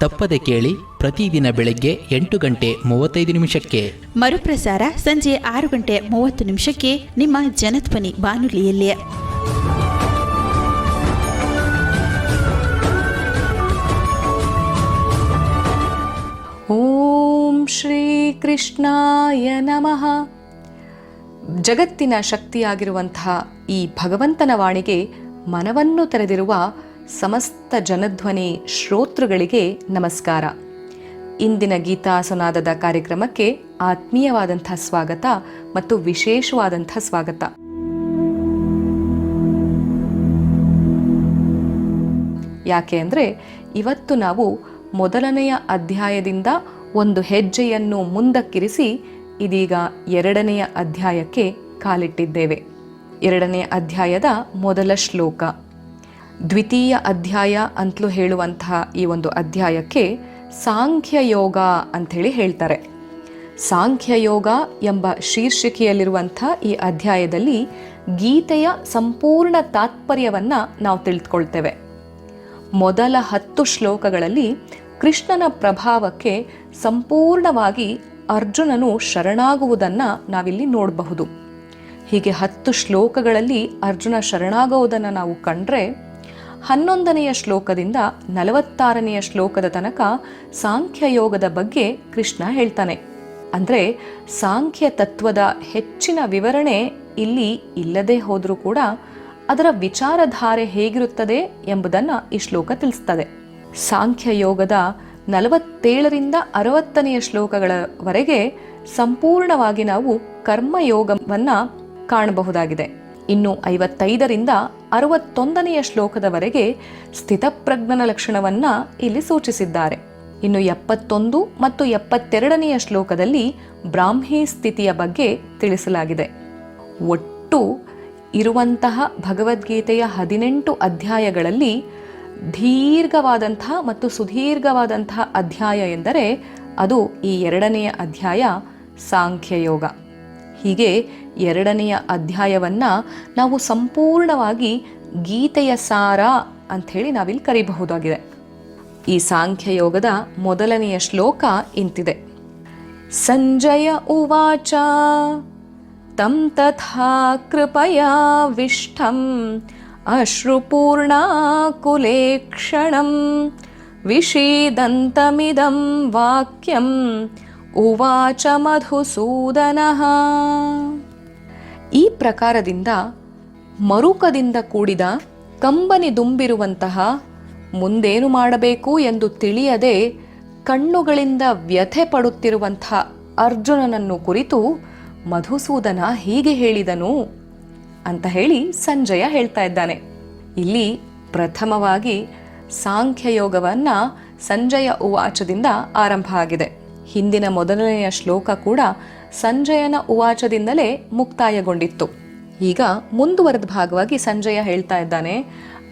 ತಪ್ಪದೆ ಕೇಳಿ ಪ್ರತಿದಿನ ಬೆಳಗ್ಗೆ ಎಂಟು ಗಂಟೆ ಮೂವತ್ತೈದು ನಿಮಿಷಕ್ಕೆ. ಮರುಪ್ರಸಾರ ಸಂಜೆ ಆರು ಗಂಟೆ ಮೂವತ್ತು ನಿಮಿಷಕ್ಕೆ ನಿಮ್ಮ ಜನಧ್ವನಿ ಬಾನುಲಿಯಲ್ಲಿ. ಓಂ ಶ್ರೀ ಕೃಷ್ಣಾಯ ನಮಃ. ಜಗತ್ತಿನ ಶಕ್ತಿಯಾಗಿರುವಂತಹ ಈ ಭಗವಂತನ ವಾಣಿಗೆ ಮನವನ್ನು ತೆರೆದಿರುವ ಸಮಸ್ತ ಜನಧ್ವನಿ ಶ್ರೋತೃಗಳಿಗೆ ನಮಸ್ಕಾರ. ಇಂದಿನ ಗೀತಾ ಸುನಾದದ ಕಾರ್ಯಕ್ರಮಕ್ಕೆ ಆತ್ಮೀಯವಾದಂಥ ಸ್ವಾಗತ ಮತ್ತು ವಿಶೇಷವಾದಂಥ ಸ್ವಾಗತ. ಯಾಕೆ ಅಂದರೆ ಇವತ್ತು ನಾವು ಮೊದಲನೆಯ ಅಧ್ಯಾಯದಿಂದ ಒಂದು ಹೆಜ್ಜೆಯನ್ನು ಮುಂದಕ್ಕಿರಿಸಿ ಇದೀಗ ಎರಡನೆಯ ಅಧ್ಯಾಯಕ್ಕೆ ಕಾಲಿಟ್ಟಿದ್ದೇವೆ. ಎರಡನೆಯ ಅಧ್ಯಾಯದ ಮೊದಲ ಶ್ಲೋಕ. ದ್ವಿತೀಯ ಅಧ್ಯಾಯ ಅಂತಲೂ ಹೇಳುವಂತಹ ಈ ಒಂದು ಅಧ್ಯಾಯಕ್ಕೆ ಸಾಂಖ್ಯಯೋಗ ಅಂಥೇಳಿ ಹೇಳ್ತಾರೆ. ಸಾಂಖ್ಯಯೋಗ ಎಂಬ ಶೀರ್ಷಿಕೆಯಲ್ಲಿರುವಂಥ ಈ ಅಧ್ಯಾಯದಲ್ಲಿ ಗೀತೆಯ ಸಂಪೂರ್ಣ ತಾತ್ಪರ್ಯವನ್ನು ನಾವು ತಿಳಿದುಕೊಳ್ತೇವೆ ಮೊದಲ ಹತ್ತು ಶ್ಲೋಕಗಳಲ್ಲಿ ಕೃಷ್ಣನ ಪ್ರಭಾವಕ್ಕೆ ಸಂಪೂರ್ಣವಾಗಿ ಅರ್ಜುನನು ಶರಣಾಗುವುದನ್ನು ನಾವಿಲ್ಲಿ ನೋಡಬಹುದು. ಹೀಗೆ ಹತ್ತು ಶ್ಲೋಕಗಳಲ್ಲಿ ಅರ್ಜುನ ಶರಣಾಗುವುದನ್ನು ನಾವು ಕಂಡ್ರೆ ಹನ್ನೊಂದನೆಯ ಶ್ಲೋಕದಿಂದ ನಲವತ್ತಾರನೆಯ ಶ್ಲೋಕದ ತನಕ ಸಾಂಖ್ಯಯೋಗದ ಬಗ್ಗೆ ಕೃಷ್ಣ ಹೇಳ್ತಾನೆ. ಅಂದರೆ ಸಾಂಖ್ಯ ತತ್ವದ ಹೆಚ್ಚಿನ ವಿವರಣೆ ಇಲ್ಲಿ ಇಲ್ಲದೆ ಹೋದರೂ ಕೂಡ ಅದರ ವಿಚಾರಧಾರೆ ಹೇಗಿರುತ್ತದೆ ಎಂಬುದನ್ನು ಈ ಶ್ಲೋಕ ತಿಳಿಸ್ತದೆ. ಸಾಂಖ್ಯಯೋಗದ ನಲವತ್ತೇಳರಿಂದ ಅರವತ್ತನೆಯ ಶ್ಲೋಕಗಳವರೆಗೆ ಸಂಪೂರ್ಣವಾಗಿ ನಾವು ಕರ್ಮಯೋಗವನ್ನು ಕಾಣಬಹುದಾಗಿದೆ. ಇನ್ನು ಐವತ್ತೈದರಿಂದ ಅರವತ್ತೊಂದನೆಯ ಶ್ಲೋಕದವರೆಗೆ ಸ್ಥಿತಪ್ರಜ್ಞನ ಲಕ್ಷಣವನ್ನು ಇಲ್ಲಿ ಸೂಚಿಸಿದ್ದಾರೆ. ಇನ್ನು ಎಪ್ಪತ್ತೊಂದು ಮತ್ತು ಎಪ್ಪತ್ತೆರಡನೆಯ ಶ್ಲೋಕದಲ್ಲಿ ಬ್ರಾಹ್ಮಿ ಸ್ಥಿತಿಯ ಬಗ್ಗೆ ತಿಳಿಸಲಾಗಿದೆ. ಒಟ್ಟು ಇರುವಂತಹ ಭಗವದ್ಗೀತೆಯ ಹದಿನೆಂಟು ಅಧ್ಯಾಯಗಳಲ್ಲಿ ದೀರ್ಘವಾದಂತಹ ಮತ್ತು ಸುದೀರ್ಘವಾದಂತಹ ಅಧ್ಯಾಯ ಎಂದರೆ ಅದು ಈ ಎರಡನೆಯ ಅಧ್ಯಾಯ ಸಾಂಖ್ಯಯೋಗ. ಹೀಗೆ ಎರಡನೆಯ ಅಧ್ಯಾಯವನ್ನು ನಾವು ಸಂಪೂರ್ಣವಾಗಿ ಗೀತೆಯ ಸಾರ ಅಂಥೇಳಿ ನಾವಿಲ್ಲಿ ಕರೀಬಹುದಾಗಿದೆ. ಈ ಸಾಂಖ್ಯಯೋಗದ ಮೊದಲನೆಯ ಶ್ಲೋಕ ಇಂತಿದೆ. ಸಂಜಯ ಉವಾಚ, ತಂ ತಥಾ ಕೃಪಯಾವಿಷ್ಠಂ ಅಶ್ರುಪೂರ್ಣಾಕುಲೇಕ್ಷಣಂ ವಿಷೀದಂತಮಿದಂ ವಾಕ್ಯಂ ಉವಾಚ ಮಧುಸೂದನಃ. ಈ ಪ್ರಕಾರದಿಂದ ಮರುಕದಿಂದ ಕೂಡಿದ ಕಂಬನಿ ದುಂಬಿರುವಂತಹ ಮುಂದೇನು ಮಾಡಬೇಕು ಎಂದು ತಿಳಿಯದೆ ಕಣ್ಣುಗಳಿಂದ ವ್ಯಥೆ ಪಡುತ್ತಿರುವಂತಹ ಅರ್ಜುನನನ್ನು ಕುರಿತು ಮಧುಸೂದನ ಹೀಗೆ ಹೇಳಿದನು ಅಂತ ಹೇಳಿ ಸಂಜಯ ಹೇಳ್ತಾ ಇದ್ದಾನೆ. ಇಲ್ಲಿ ಪ್ರಥಮವಾಗಿ ಸಾಂಖ್ಯಯೋಗವನ್ನು ಸಂಜಯ ಉವಾಚದಿಂದ ಆರಂಭ ಆಗಿದೆ. ಹಿಂದಿನ ಮೊದಲನೆಯ ಶ್ಲೋಕ ಕೂಡ ಸಂಜಯನ ಉವಾಚದಿಂದಲೇ ಮುಕ್ತಾಯಗೊಂಡಿತ್ತು. ಈಗ ಮುಂದುವರೆದ ಭಾಗವಾಗಿ ಸಂಜಯ ಹೇಳ್ತಾ ಇದ್ದಾನೆ,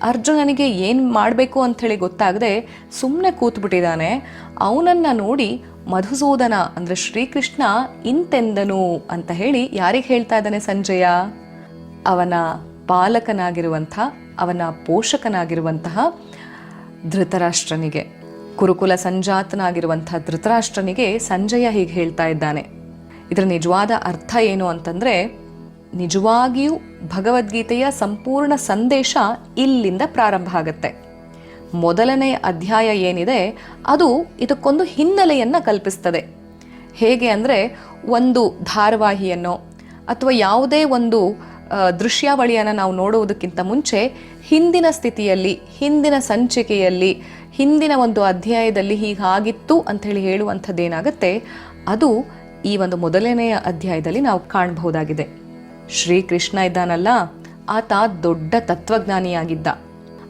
ಅರ್ಜುನನಿಗೆ ಏನು ಮಾಡಬೇಕು ಅಂಥೇಳಿ ಗೊತ್ತಾಗದೆ ಸುಮ್ಮನೆ ಕೂತ್ಬಿಟ್ಟಿದ್ದಾನೆ. ಅವನನ್ನು ನೋಡಿ ಮಧುಸೂದನ ಅಂದರೆ ಶ್ರೀಕೃಷ್ಣ ಇಂತೆಂದನು ಅಂತ ಹೇಳಿ ಯಾರಿಗೆ ಹೇಳ್ತಾ ಇದ್ದಾನೆ ಸಂಜಯ? ಅವನ ಪಾಲಕನಾಗಿರುವಂಥ, ಅವನ ಪೋಷಕನಾಗಿರುವಂತಹ ಧೃತರಾಷ್ಟ್ರನಿಗೆ. ಕುರುಕುಲ ಸಂಜಾತನಾಗಿರುವಂಥ ಧೃತರಾಷ್ಟ್ರನಿಗೆ ಸಂಜಯ ಹೀಗೆ ಹೇಳ್ತಾ ಇದ್ದಾನೆ. ಇದರ ನಿಜವಾದ ಅರ್ಥ ಏನು ಅಂತಂದರೆ, ನಿಜವಾಗಿಯೂ ಭಗವದ್ಗೀತೆಯ ಸಂಪೂರ್ಣ ಸಂದೇಶ ಇಲ್ಲಿಂದ ಪ್ರಾರಂಭ ಆಗುತ್ತೆ. ಮೊದಲನೇ ಅಧ್ಯಾಯ ಏನಿದೆ, ಅದು ಇದಕ್ಕೊಂದು ಹಿನ್ನೆಲೆಯನ್ನು ಕಲ್ಪಿಸ್ತದೆ. ಹೇಗೆ ಅಂದರೆ, ಒಂದು ಧಾರಾವಾಹಿಯನ್ನು, ಅಥವಾ ಯಾವುದೇ ಒಂದು ದೃಶ್ಯಾವಳಿಯನ್ನು ನಾವು ನೋಡುವುದಕ್ಕಿಂತ ಮುಂಚೆ, ಹಿಂದಿನ ಸ್ಥಿತಿಯಲ್ಲಿ, ಹಿಂದಿನ ಸಂಚಿಕೆಯಲ್ಲಿ ಹಿಂದಿನ ಒಂದು ಅಧ್ಯಾಯದಲ್ಲಿ ಹೀಗಾಗಿತ್ತು ಅಂಥೇಳಿ ಹೇಳುವಂಥದ್ದೇನಾಗುತ್ತೆ? ಅದು ಈ ಒಂದು ಮೊದಲನೆಯ ಅಧ್ಯಾಯದಲ್ಲಿ ನಾವು ಕಾಣಬಹುದಾಗಿದೆ. ಶ್ರೀಕೃಷ್ಣ ಇದ್ದಾನಲ್ಲ, ಆತ ದೊಡ್ಡ ತತ್ವಜ್ಞಾನಿಯಾಗಿದ್ದ.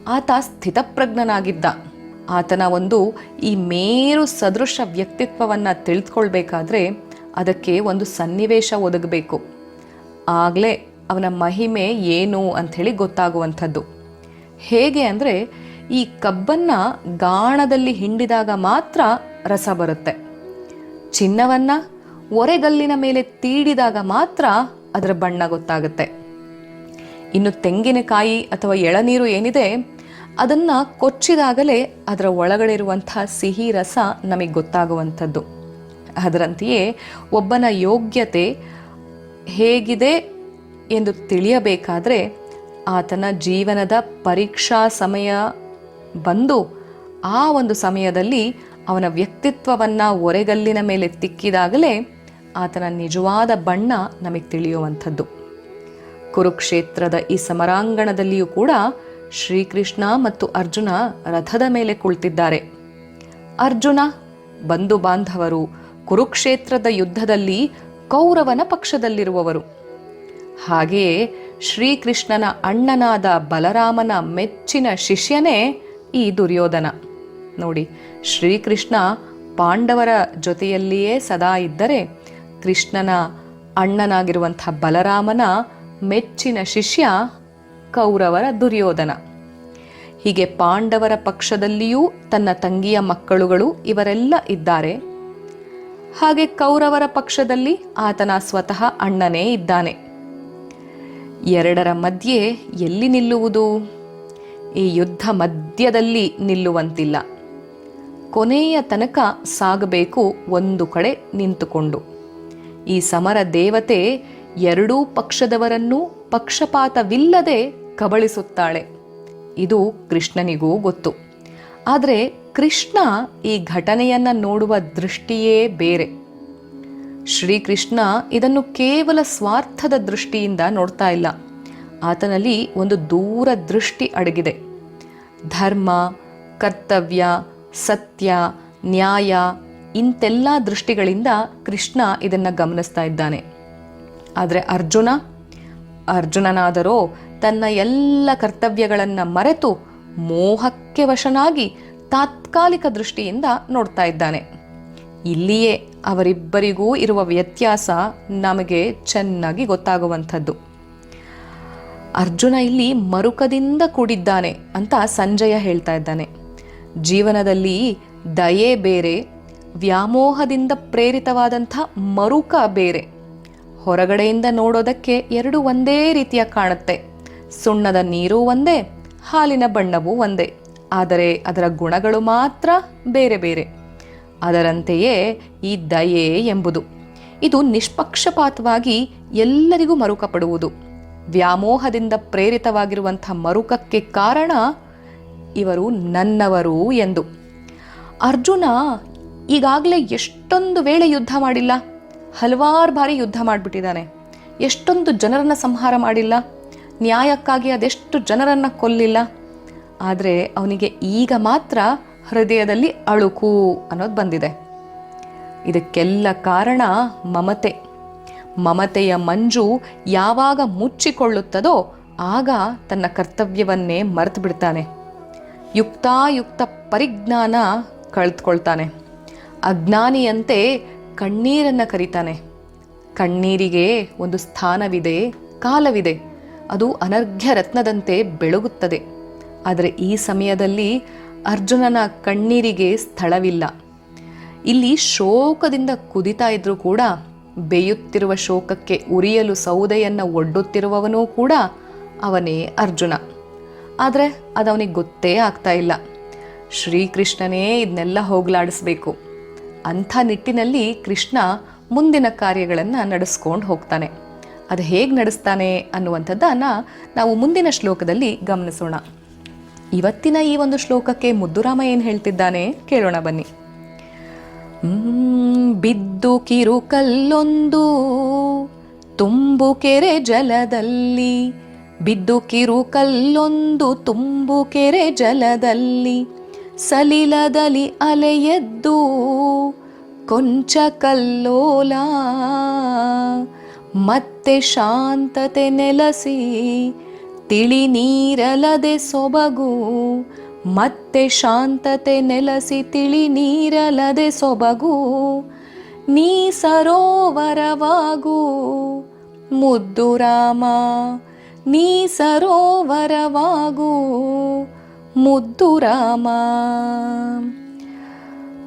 ಆತ ಸ್ಥಿತಪ್ರಜ್ಞನಾಗಿದ್ದ. ಆತನ ಒಂದು ಈ ಮೇರು ಸದೃಶ ವ್ಯಕ್ತಿತ್ವವನ್ನು ತಿಳಿದುಕೊಳ್ಬೇಕಾದ್ರೆ ಅದಕ್ಕೆ ಒಂದು ಸನ್ನಿವೇಶ ಒದಗಬೇಕು. ಆಗಲೇ ಅವನ ಮಹಿಮೆ ಏನು ಅಂಥೇಳಿ ಗೊತ್ತಾಗುವಂಥದ್ದು. ಹೇಗೆ ಅಂದರೆ ಈ ಕಬ್ಬನ್ನ ಗಾಣದಲ್ಲಿ ಹಿಂಡಿದಾಗ ಮಾತ್ರ ರಸ ಬರುತ್ತೆ. ಚಿನ್ನವನ್ನ ಒರೆಗಲ್ಲಿನ ಮೇಲೆ ತೀಡಿದಾಗ ಮಾತ್ರ ಅದರ ಬಣ್ಣ ಗೊತ್ತಾಗುತ್ತೆ. ಇನ್ನು ತೆಂಗಿನಕಾಯಿ ಅಥವಾ ಎಳನೀರು ಏನಿದೆ, ಅದನ್ನ ಕೊಚ್ಚಿದಾಗಲೇ ಅದರ ಒಳಗಡೆ ಇರುವಂತಹ ಸಿಹಿ ರಸ ನಮಗೆ ಗೊತ್ತಾಗುವಂಥದ್ದು. ಅದರಂತೆಯೇ ಒಬ್ಬನ ಯೋಗ್ಯತೆ ಹೇಗಿದೆ ಎಂದು ತಿಳಿಯಬೇಕಾದರೆ, ಆತನ ಜೀವನದ ಪರೀಕ್ಷಾ ಸಮಯ ಬಂದು ಆ ಒಂದು ಸಮಯದಲ್ಲಿ ಅವನ ವ್ಯಕ್ತಿತ್ವವನ್ನು ಒರೆಗಲ್ಲಿನ ಮೇಲೆ ತಿಕ್ಕಿದಾಗಲೇ ಆತನ ನಿಜವಾದ ಬಣ್ಣ ನಮಗೆ ತಿಳಿಯುವಂಥದ್ದು. ಕುರುಕ್ಷೇತ್ರದ ಈ ಸಮರಾಂಗಣದಲ್ಲಿಯೂ ಕೂಡ ಶ್ರೀಕೃಷ್ಣ ಮತ್ತು ಅರ್ಜುನ ರಥದ ಮೇಲೆ ಕುಳಿತಿದ್ದಾರೆ. ಅರ್ಜುನ, ಬಂಧು ಬಾಂಧವರು, ಕುರುಕ್ಷೇತ್ರದ ಯುದ್ಧದಲ್ಲಿ ಕೌರವನ ಪಕ್ಷದಲ್ಲಿರುವವರು. ಹಾಗೆಯೇ ಶ್ರೀಕೃಷ್ಣನ ಅಣ್ಣನಾದ ಬಲರಾಮನ ಮೆಚ್ಚಿನ ಶಿಷ್ಯನೇ ಈ ದುರ್ಯೋಧನ. ನೋಡಿ, ಶ್ರೀಕೃಷ್ಣ ಪಾಂಡವರ ಜೊತೆಯಲ್ಲಿಯೇ ಸದಾ ಇದ್ದರೆ ಕೃಷ್ಣನ ಅಣ್ಣನಾಗಿರುವಂಥ ಬಲರಾಮನ ಮೆಚ್ಚಿನ ಶಿಷ್ಯ ಕೌರವರ ದುರ್ಯೋಧನ. ಹೀಗೆ ಪಾಂಡವರ ಪಕ್ಷದಲ್ಲಿಯೂ ತನ್ನ ತಂಗಿಯ ಮಕ್ಕಳುಗಳು ಇವರೆಲ್ಲ ಇದ್ದಾರೆ. ಹಾಗೆ ಕೌರವರ ಪಕ್ಷದಲ್ಲಿ ಆತನ ಸ್ವತಃ ಅಣ್ಣನೇ ಇದ್ದಾನೆ. ಎರಡರ ಮಧ್ಯೆ ಎಲ್ಲಿ ನಿಲ್ಲುವುದು? ಈ ಯುದ್ಧ ಮಧ್ಯದಲ್ಲಿ ನಿಲ್ಲುವಂತಿಲ್ಲ. ಕೊನೆಯ ತನಕ ಸಾಗಬೇಕು ಒಂದು ಕಡೆ ನಿಂತುಕೊಂಡು. ಈ ಸಮರ ದೇವತೆ ಎರಡೂ ಪಕ್ಷದವರನ್ನೂ ಪಕ್ಷಪಾತವಿಲ್ಲದೆ ಕಬಳಿಸುತ್ತಾಳೆ. ಇದು ಕೃಷ್ಣನಿಗೂ ಗೊತ್ತು. ಆದರೆ ಕೃಷ್ಣ ಈ ಘಟನೆಯನ್ನ ನೋಡುವ ದೃಷ್ಟಿಯೇ ಬೇರೆ. ಶ್ರೀಕೃಷ್ಣ ಇದನ್ನು ಕೇವಲ ಸ್ವಾರ್ಥದ ದೃಷ್ಟಿಯಿಂದ ನೋಡ್ತಾ ಇಲ್ಲ. ಆತನಲ್ಲಿ ಒಂದು ದೂರ ದೃಷ್ಟಿ ಅಡಗಿದೆ. ಧರ್ಮ, ಕರ್ತವ್ಯ, ಸತ್ಯ, ನ್ಯಾಯ ಇಂತೆಲ್ಲ ದೃಷ್ಟಿಗಳಿಂದ ಕೃಷ್ಣ ಇದನ್ನು ಗಮನಿಸ್ತಾ ಇದ್ದಾನೆ. ಆದರೆ ಅರ್ಜುನ, ಅರ್ಜುನನಾದರೋ ತನ್ನ ಎಲ್ಲ ಕರ್ತವ್ಯಗಳನ್ನು ಮರೆತು ಮೋಹಕ್ಕೆ ವಶನಾಗಿ ತಾತ್ಕಾಲಿಕ ದೃಷ್ಟಿಯಿಂದ ನೋಡ್ತಾ ಇದ್ದಾನೆ. ಇಲ್ಲಿಯೇ ಅವರಿಬ್ಬರಿಗೂ ಇರುವ ವ್ಯತ್ಯಾಸ ನಮಗೆ ಚೆನ್ನಾಗಿ ಗೊತ್ತಾಗುವಂಥದ್ದು. ಅರ್ಜುನ ಇಲ್ಲಿ ಮರುಕದಿಂದ ಕೂಡಿದ್ದಾನೆ ಅಂತ ಸಂಜಯ ಹೇಳ್ತಾ ಇದ್ದಾನೆ. ಜೀವನದಲ್ಲಿ ದಯೆ ಬೇರೆ, ವ್ಯಾಮೋಹದಿಂದ ಪ್ರೇರಿತವಾದಂಥ ಮರುಕ ಬೇರೆ. ಹೊರಗಡೆಯಿಂದ ನೋಡೋದಕ್ಕೆ ಎರಡು ಒಂದೇ ರೀತಿಯ ಕಾಣುತ್ತೆ. ಸುಣ್ಣದ ನೀರು ಒಂದೇ, ಹಾಲಿನ ಬಣ್ಣವೂ ಒಂದೇ. ಆದರೆ ಅದರ ಗುಣಗಳು ಮಾತ್ರ ಬೇರೆ ಬೇರೆ. ಅದರಂತೆಯೇ ಈ ದಯೆ ಎಂಬುದು. ಇದು ನಿಷ್ಪಕ್ಷಪಾತವಾಗಿ ಎಲ್ಲರಿಗೂ ಮರುಕ ಪಡುವುದು ವ್ಯಾಮೋಹದಿಂದ ಪ್ರೇರಿತವಾಗಿರುವಂಥ ಮರುಕಕ್ಕೆ ಕಾರಣ ಇವರು ನನ್ನವರು ಎಂದು. ಅರ್ಜುನ ಈಗಾಗಲೇ ಎಷ್ಟೊಂದು ವೇಳೆ ಯುದ್ಧ ಮಾಡಿಲ್ಲ. ಹಲವಾರು ಬಾರಿ ಯುದ್ಧ ಮಾಡಿಬಿಟ್ಟಿದ್ದಾನೆ. ಎಷ್ಟೊಂದು ಜನರನ್ನು ಸಂಹಾರ ಮಾಡಿಲ್ಲ. ನ್ಯಾಯಕ್ಕಾಗಿ ಅದೆಷ್ಟು ಜನರನ್ನು ಕೊಲ್ಲಿಲ್ಲ. ಆದರೆ ಅವನಿಗೆ ಈಗ ಮಾತ್ರ ಹೃದಯದಲ್ಲಿ ಅಳುಕು ಅನ್ನೋದು ಬಂದಿದೆ. ಇದಕ್ಕೆಲ್ಲ ಕಾರಣ ಮಮತೆ. ಮಮತೆಯ ಮಂಜು ಯಾವಾಗ ಮುಚ್ಚಿಕೊಳ್ಳುತ್ತದೋ ಆಗ ತನ್ನ ಕರ್ತವ್ಯವನ್ನೇ ಮರೆತು ಬಿಡ್ತಾನೆ ಯುಕ್ತಾಯುಕ್ತ ಪರಿಜ್ಞಾನ ಕಳೆದುಕೊಳ್ತಾನೆ. ಅಜ್ಞಾನಿಯಂತೆ ಕಣ್ಣೀರನ್ನು ಕರೀತಾನೆ. ಕಣ್ಣೀರಿಗೆ ಒಂದು ಸ್ಥಾನವಿದೆ, ಕಾಲವಿದೆ. ಅದು ಅನರ್ಘ್ಯ ರತ್ನದಂತೆ ಬೆಳಗುತ್ತದೆ. ಆದರೆ ಈ ಸಮಯದಲ್ಲಿ ಅರ್ಜುನನ ಕಣ್ಣೀರಿಗೆ ಸ್ಥಳವಿಲ್ಲ. ಇಲ್ಲಿ ಶೋಕದಿಂದ ಕುದಿತಾ ಇದ್ರೂ ಕೂಡ ಬೇಯುತ್ತಿರುವ ಶೋಕಕ್ಕೆ ಉರಿಯಲು ಸೌದೆಯನ್ನು ಒಡ್ಡುತ್ತಿರುವವನೂ ಕೂಡ ಅವನೇ ಅರ್ಜುನ. ಆದರೆ ಅದವನಿಗೆ ಗೊತ್ತೇ ಆಗ್ತಾ ಇಲ್ಲ. ಶ್ರೀಕೃಷ್ಣನೇ ಇದನ್ನೆಲ್ಲ ಹೋಗಲಾಡಿಸ್ಬೇಕು. ಅಂಥ ನಿಟ್ಟಿನಲ್ಲಿ ಕೃಷ್ಣ ಮುಂದಿನ ಕಾರ್ಯಗಳನ್ನು ನಡೆಸ್ಕೊಂಡು ಹೋಗ್ತಾನೆ. ಅದು ಹೇಗೆ ನಡೆಸ್ತಾನೆ ಅನ್ನುವಂಥದ್ದನ್ನು ನಾವು ಮುಂದಿನ ಶ್ಲೋಕದಲ್ಲಿ ಗಮನಿಸೋಣ. ಇವತ್ತಿನ ಈ ಒಂದು ಶ್ಲೋಕಕ್ಕೆ ಮುದ್ದುರಾಮ ಏನು ಹೇಳ್ತಿದ್ದಾನೆ ಕೇಳೋಣ ಬನ್ನಿ. ಬಿದ್ದು ಕಿರು ಕಲ್ಲೊಂದು ತುಂಬು ಕೆರೆ ಜಲದಲ್ಲಿ. ಬಿದ್ದು ಕಿರು ಕಲ್ಲೊಂದು ತುಂಬು ಕೆರೆ ಜಲದಲ್ಲಿ. ಸಲಿಲದಲ್ಲಿ ಅಲೆಯದ್ದು, ಕೊಂಚ ಕಲ್ಲೋಲ. ಮತ್ತೆ ಶಾಂತತೆ ನೆಲಸಿ, ತಿಳಿ ನೀರಲದೆ ಸೊಬಗು ಮತ್ತೆ ಶಾಂತತೆ ನೆಲಸಿ ತಿಳಿ ನೀರಲದೆ ಸೊಬಗು, ನೀ ಸರೋವರವಾಗು. ಮುದ್ದು ರಾಮ, ನೀ ಸರೋವರವಾಗು. ಮುದ್ದು ರಾಮ.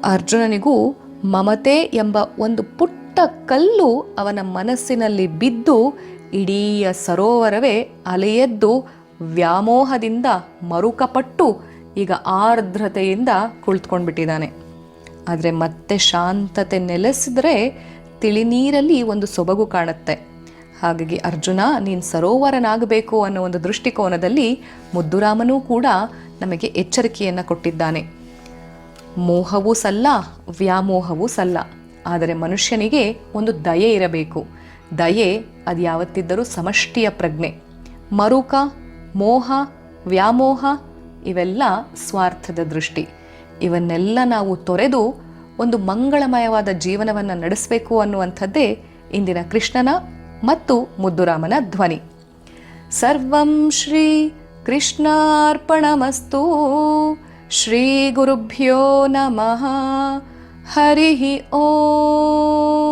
ಅರ್ಜುನನಿಗೂ ಮಮತೆ ಎಂಬ ಒಂದು ಪುಟ್ಟ ಕಲ್ಲು ಅವನ ಮನಸ್ಸಿನಲ್ಲಿ ಬಿದ್ದು ಇಡೀ ಸರೋವರವೇ ಅಲೆಯೆದ್ದು ವ್ಯಾಮೋಹದಿಂದ ಮರುಕಪಟ್ಟು ಈಗ ಆರ್ದ್ರತೆಯಿಂದ ಕುಳಿತುಕೊಂಡ್ಬಿಟ್ಟಿದ್ದಾನೆ. ಆದರೆ ಮತ್ತೆ ಶಾಂತತೆ ನೆಲೆಸಿದ್ರೆ ತಿಳಿನೀರಲ್ಲಿ ಒಂದು ಸೊಬಗು ಕಾಣುತ್ತೆ. ಹಾಗಾಗಿ ಅರ್ಜುನ, ನೀನು ಸರೋವರನಾಗಬೇಕು ಅನ್ನೋ ಒಂದು ದೃಷ್ಟಿಕೋನದಲ್ಲಿ ಮುದ್ದುರಾಮನೂ ಕೂಡ ನಮಗೆ ಎಚ್ಚರಿಕೆಯನ್ನು ಕೊಟ್ಟಿದ್ದಾನೆ. ಮೋಹವೂ ಸಲ್ಲ, ವ್ಯಾಮೋಹವೂ ಸಲ್ಲ. ಆದರೆ ಮನುಷ್ಯನಿಗೆ ಒಂದು ದಯೆ ಇರಬೇಕು. ದಯೆ ಅದು ಯಾವತ್ತಿದ್ದರೂ ಸಮಷ್ಟಿಯ ಪ್ರಜ್ಞೆ. ಮರುಕ, ಮೋಹ, ವ್ಯಾಮೋಹ ಇವೆಲ್ಲ ಸ್ವಾರ್ಥದ ದೃಷ್ಟಿ. ಇವನ್ನೆಲ್ಲ ನಾವು ತೊರೆದು ಒಂದು ಮಂಗಳಮಯವಾದ ಜೀವನವನ್ನು ನಡೆಸಬೇಕು ಅನ್ನುವಂಥದ್ದೇ ಇಂದಿನ ಕೃಷ್ಣನ ಮತ್ತು ಮುದ್ದುರಾಮನ ಧ್ವನಿ. ಸರ್ವಂ ಶ್ರೀ ಕೃಷ್ಣಾರ್ಪಣಮಸ್ತು. ಶ್ರೀ ಗುರುಭ್ಯೋ ನಮಃ. ಹರಿ ಓಂ.